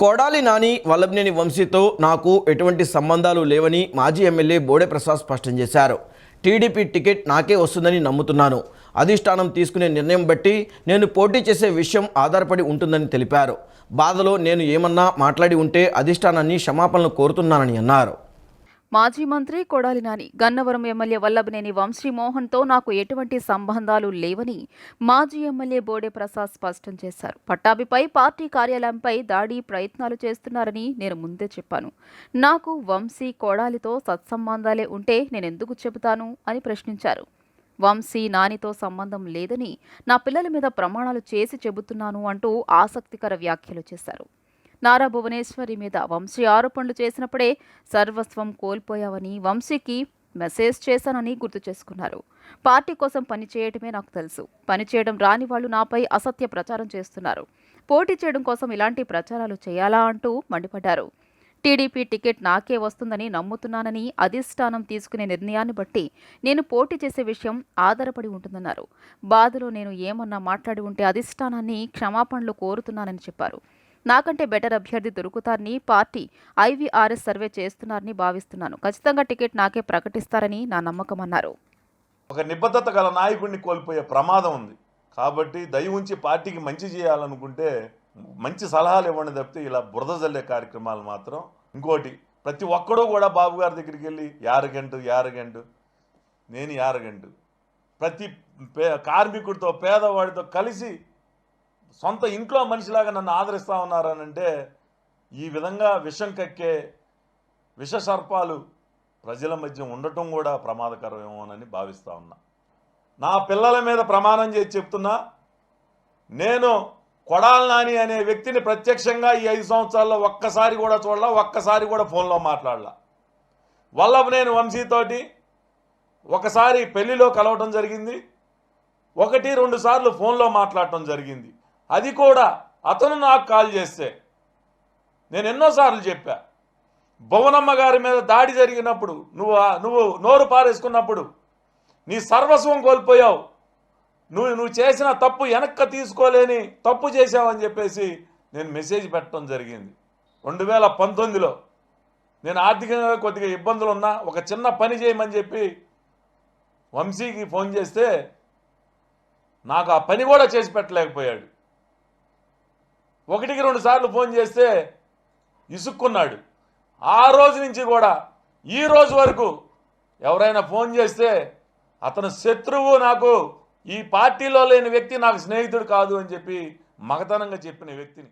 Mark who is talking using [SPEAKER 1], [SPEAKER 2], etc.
[SPEAKER 1] కొడాలి నాని వల్లభనేని వంశీతో నాకు ఎటువంటి సంబంధాలు లేవని మాజీ ఎమ్మెల్యే బోడే ప్రసాద్ స్పష్టం చేశారు. టీడీపీ టికెట్ నాకే వస్తుందని నమ్ముతున్నాను. అధిష్టానం తీసుకునే నిర్ణయం బట్టి నేను పోటీ చేసే విషయం ఆధారపడి ఉంటుందని తెలిపారు. బాధలో నేను ఏమన్నా మాట్లాడి ఉంటే అధిష్టానాన్ని క్షమాపణలు కోరుతున్నానని అన్నారు.
[SPEAKER 2] మాజీ మంత్రి కొడాలి నాని గన్నవరం ఎమ్మెల్యే వల్లభనేని వంశీమోహన్తో నాకు ఎటువంటి సంబంధాలు లేవని మాజీ ఎమ్మెల్యే బోడే ప్రసాద్ స్పష్టం చేశారు. పట్టాభిపై పార్టీ కార్యాలయంపై దాడి ప్రయత్నాలు చేస్తున్నారని నేను ముందే చెప్పాను. నాకు వంశీ కొడాలితో సత్సంబంధాలే ఉంటే నేనెందుకు చెబుతాను అని ప్రశ్నించారు. వంశీ నానితో సంబంధం లేదని నా పిల్లల మీద ప్రమాణాలు చేసి చెబుతున్నాను అంటూ ఆసక్తికర వ్యాఖ్యలు చేశారు. నారా భువనేశ్వరి మీద వంశీ ఆరోపణలు చేసినప్పుడే సర్వస్వం కోల్పోయావని వంశీకి మెసేజ్ చేశానని గుర్తు చేసుకున్నారు. పార్టీ కోసం పనిచేయటమే నాకు తెలుసు. పనిచేయడం రాని వాళ్ళు నాపై అసత్య ప్రచారం చేస్తున్నారు. పోటీ చేయడం కోసం ఇలాంటి ప్రచారాలు చేయాలా అంటూ మండిపడ్డారు. టీడీపీ టికెట్ నాకే వస్తుందని నమ్ముతున్నానని అధిష్టానం తీసుకునే నిర్ణయాన్ని బట్టి నేను పోటీ చేసే విషయం ఆధారపడి ఉంటుందన్నారు. బాధలో నేను ఏమన్నా మాట్లాడి ఉంటే అధిష్టానాన్ని క్షమాపణలు కోరుతున్నానని చెప్పారు. నాకంటే బెటర్ అభ్యర్థి దొరుకుతారని పార్టీ ఐవీఆర్ఎస్ సర్వే చేస్తున్నారని భావిస్తున్నాను. ఖచ్చితంగా టికెట్ నాకే ప్రకటిస్తారని నా నమ్మకం అన్నారు
[SPEAKER 3] ఒక నిబద్ధత గల నాయకుడిని కోల్పోయే ప్రమాదం ఉంది. కాబట్టి దయ ఉంచి పార్టీకి మంచి చేయాలనుకుంటే మంచి సలహాలు ఇవ్వండి తప్పితే ఇలా బురద జల్లే కార్యక్రమాలు మాత్రం ఇంకోటి ప్రతి ఒక్కడూ కూడా బాబు గారి దగ్గరికి వెళ్ళి యారగంటు యారగంటు నేను యారగంటు ప్రతి పే కార్మికుడితో పేదవాడితో కలిసి సొంత ఇంట్లో మనిషిలాగా నన్ను ఆదరిస్తూ ఉన్నారనంటే ఈ విధంగా విషం కక్కే విష సర్పాలు ప్రజల మధ్య ఉండటం కూడా ప్రమాదకరమేమోనని భావిస్తూ ఉన్నా. నా పిల్లల మీద ప్రమాణం చేసి చెప్తున్నా నేను కొడాల నాని అనే వ్యక్తిని ప్రత్యక్షంగా ఈ ఐదు సంవత్సరాల్లో ఒక్కసారి కూడా చూడలా ఒక్కసారి కూడా ఫోన్లో మాట్లాడలా. వల్లభనేని వంశీతోటి ఒకసారి పెళ్ళిలో కలవటం జరిగింది ఒకటి రెండు సార్లు ఫోన్లో మాట్లాడటం జరిగింది. అది కూడా అతను నాకు కాల్ చేస్తే నేను ఎన్నోసార్లు చెప్పా భువనమ్మ గారి మీద దాడి జరిగినప్పుడు నువ్వు నువ్వు నోరు పారేసుకున్నప్పుడు నీ సర్వస్వం కోల్పోయావు. నువ్వు నువ్వు చేసిన తప్పు వెనక్కి తీసుకోలేని తప్పు చేశావని చెప్పేసి నేను మెసేజ్ పెట్టడం జరిగింది. రెండు వేల పంతొమ్మిదిలో నేను ఆర్థికంగా కొద్దిగా ఇబ్బందులు ఉన్నా ఒక చిన్న పని చేయమని చెప్పి వంశీకి ఫోన్ చేస్తే నాకు ఆ పని కూడా చేసి పెట్టలేకపోయాడు. ఒకటికి రెండు సార్లు ఫోన్ చేస్తే ఇసుక్కున్నాడు. ఆ రోజు నుంచి కూడా ఈ రోజు వరకు ఎవరైనా ఫోన్ చేస్తే అతను శత్రువు నాకు ఈ పార్టీలో లేని వ్యక్తి నాకు స్నేహితుడు కాదు అని చెప్పి మగతనంగా చెప్పిన వ్యక్తిని.